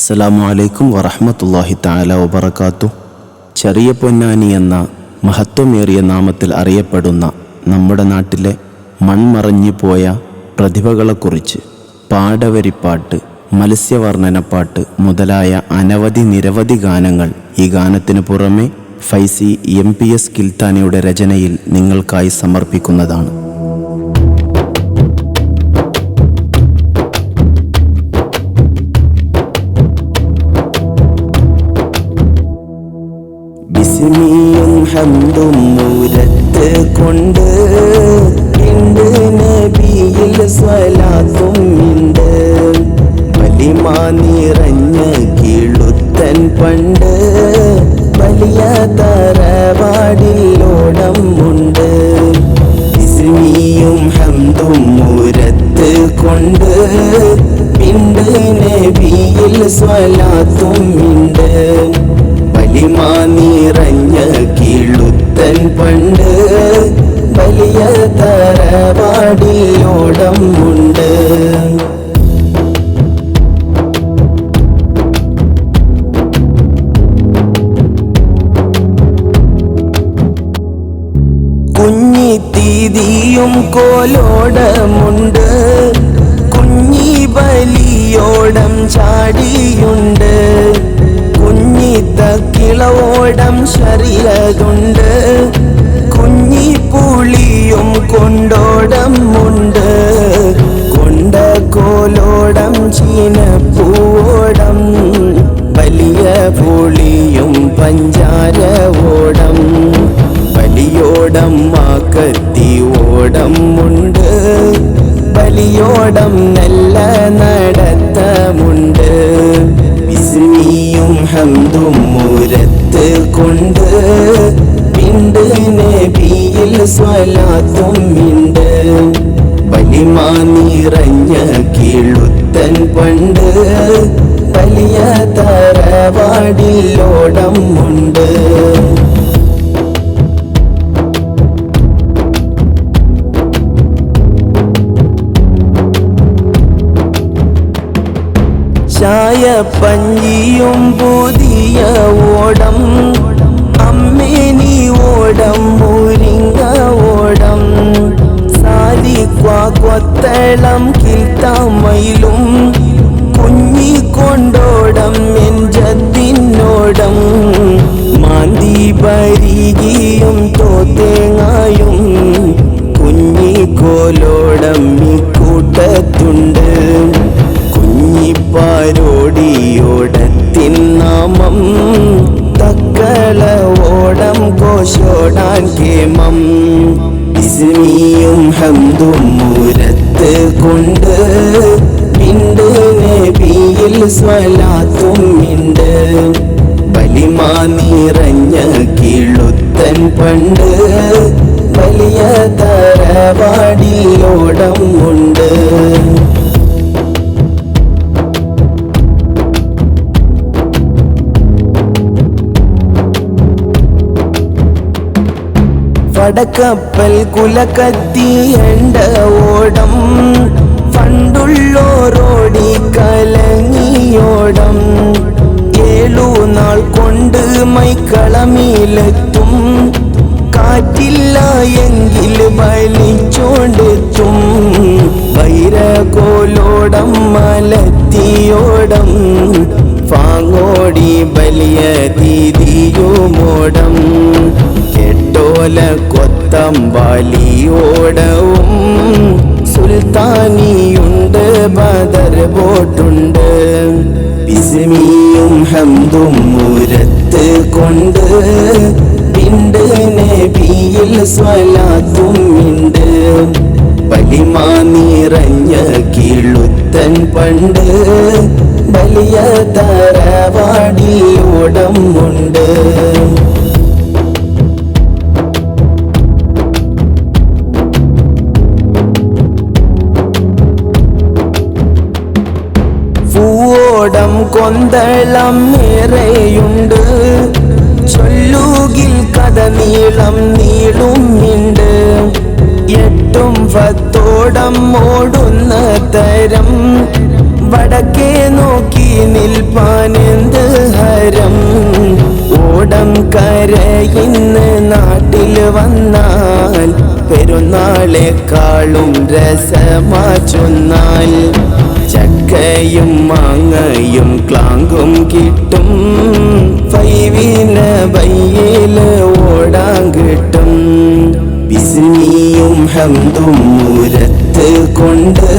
അസ്സലാമു അലൈക്കും വറഹ്മത്തുള്ളാഹി താല വബറകാത്തു. ചെറിയ പൊന്നാനി എന്ന മഹത്വമേറിയ നാമത്തിൽ അറിയപ്പെടുന്ന നമ്മുടെ നാട്ടിലെ മൺമറഞ്ഞു പോയ പ്രതിഭകളെക്കുറിച്ച് പാടവരിപ്പാട്ട് മത്സ്യവർണനപ്പാട്ട് മുതലായ അനവധി നിരവധി ഗാനങ്ങൾ ഈ ഗാനത്തിന് പുറമെ ഫൈസി എം പി എസ് കിൽത്താനിയുടെ രചനയിൽ നിങ്ങൾക്കായി സമർപ്പിക്കുന്നതാണ്. ബിസ്മിയും മൂലത്ത് കൊണ്ട് ഉണ്ട് നബിയിൽ സ്വലാത്തും ഉണ്ട് വലിമ നിറഞ്ഞ കിളുത്തൻ പണ്ട് വലിയ തറവാടിലോടം ഉണ്ട് ഹന്തും മൂരത്ത് കൊണ്ട് പിണ്ട് നബിയിൽ സ്വലാത്തും ഉണ്ട് നിറഞ്ഞ കിളുത്തൻ പണ്ട് വലിയ തറവാടിയോടം ഉണ്ട്. കുഞ്ഞിത്തക്കിളവോടം ശരിയതുണ്ട്. കുഞ്ഞി പുളിയും കൊണ്ടോടം ഉണ്ട്. കൊണ്ട കോലോടം ചീനപ്പൂവോടം വലിയ പുളിയും പഞ്ചാര ഓടം. വലിയോടം മാക്കത്തി ഓടം ഉണ്ട്. വലിയോടം നല്ല നടത്തമുണ്ട്. ബിസ്മിയും ഹംദും നബിയിൽ വലിമാ നിറഞ്ഞ കീഴുത്തൻ പണ്ട് വലിയ തറവാടിലോടം ഉണ്ട്. ചായ പഞ്ഞിയും പുതിയ ഓടം അമ്മേനി ഓടം ഓടം. സാലിക്വാ കൊത്തളം കിൽത്താമയിലും കുഞ്ഞി കൊണ്ടോടം എൻ ജത്തിനോടം. മാന്തി ബരികിയും തോത്തേങ്ങായും കുഞ്ഞിക്കോലോടം ഈ കൂട്ടത്തുണ്ട്. കുഞ്ഞിപ്പാരോടിയോടത്തിൻ നാമം തക്കള ഓടം കോശോടാൻ കേമം ബിസ്മിയും ഹംദും മൂലത്ത് കൊണ്ട് പിണ്ട് നബിയിൽ സ്വലാത്തും ഉണ്ട് വലിമ നിറഞ്ഞ കിളുത്തൻ പണ്ട് വടക്കപ്പൽ കുലക്കത്തി എണ്ട ഓടം പണ്ടുള്ളോരോടി കലങ്ങിയോടം. ഏഴു നാൾ കൊണ്ട് മൈക്കളമിലെത്തും കാറ്റില്ല എങ്കിൽ വലിച്ചോണ്ടെത്തും. വൈരകോലോടം മലത്തിയോടം പാങ്ങോടി വലിയ ദീതിയുമോടം കൊത്തമ്പാലിയോടവും സുൽത്താനിയുണ്ട് ബദർ ബോട്ടുണ്ട്. ബിസ്മിയും ഹംദും മൂരത്ത് കൊണ്ട് പിണ്ട് നബിയിൽ സ്വലാത്തും ഉണ്ട്. വലിമാ നിറഞ്ഞ കിളുത്തൻ പണ്ട് വലിയ തറവാടിയോടം ഉണ്ട്. പന്തളം നിറയുണ്ട്. ചൊല്ലുകിൽ കഥ നീളം നീളുമുണ്ട് എട്ടും പത്തോടം ഓടുന്ന തരം. വടക്കേ നോക്കി നിൽപ്പാൻ എന്ത് ഹരം? ഓടം കര ഇന്ന് നാട്ടിൽ വന്നാൽ പെരുന്നാളെക്കാളും രസമാ ചൊന്നാൽ. ചക്കയും മാങ്ങയും ക്ലാങ്കും കിട്ടും. ഫൈവിന് ബയ്യിൽ ഓടാൻ കിട്ടും. ബിസ്മിയും ഹംദും മൂലത്ത് കൊണ്ട്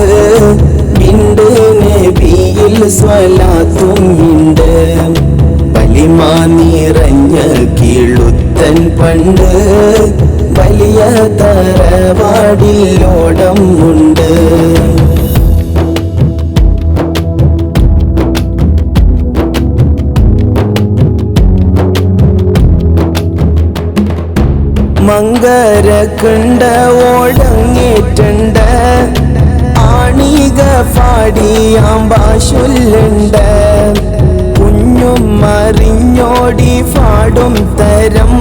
ബിണ്ട് നബിയിൽ സ്വലാത്തും ഉണ്ട് വലിമാ നിറഞ്ഞ കീഴുത്തൻ പണ്ട് വലിയ തറവാടിലോടം ഉണ്ട്. മങ്കരക്കുണ്ട ഓടങ്ങിട്ടുണ്ട് ആണിക പാടിയാം ഭാഷുല്ലുണ്ട് കുഞ്ഞും മറിഞ്ഞോടി പാടും തരം.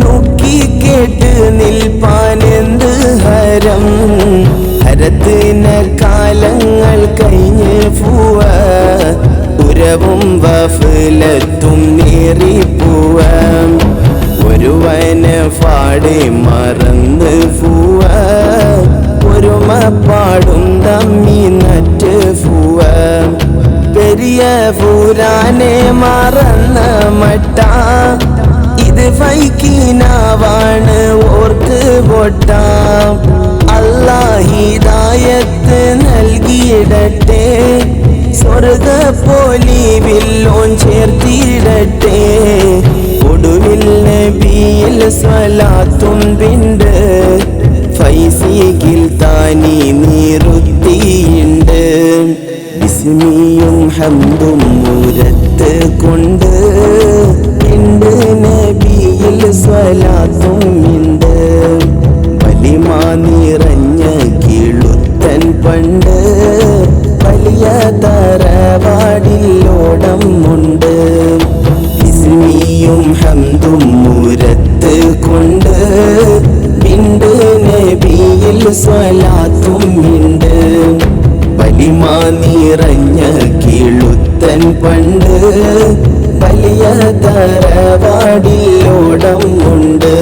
നോക്കി കേട്ട് നിൽപ്പാൻ എന്ത് ഹരം. ഹരത്തിന് കാലങ്ങൾ കഴിഞ്ഞ് പൂവ. ഉരവും വഫലത്തും നേറിപ്പൂവാം. ഒരുവന് പാടി മറന്ന് പൂവ ഒരുമ പാടും തമ്മി നറ്റ് പൂവ പെരിയ പൂരാനെ മറന്ന മട്ട. ഇത് വൈക്കിനാവാണ് ഓർക്ക് പൊട്ട. അല്ലാഹിദായത്ത് നൽകിയിടട്ടെ. സ്വർഗ പോലീവിൽ ചേർത്തിടട്ടെ. ഒടുവിൽ നബിയിൽ സ്വലാത്തുമ്പിണ്ട് ഫൈസിയിൽ താനി നീറുത്തിയുണ്ട്. ബിസ്മിയും ഹംദും മൂരത്ത് കൊണ്ട്. പിണ്ട് നബിയിൽ സ്വലാത്തും ഉണ്ട് വലിമാ നിറഞ്ഞ കീഴുത്തൻ പണ്ട്. വലിമാ നിറഞ്ഞ കീഴുത്തൻ പണ്ട് വലിയ തറവാടിലോടം ഉണ്ട്.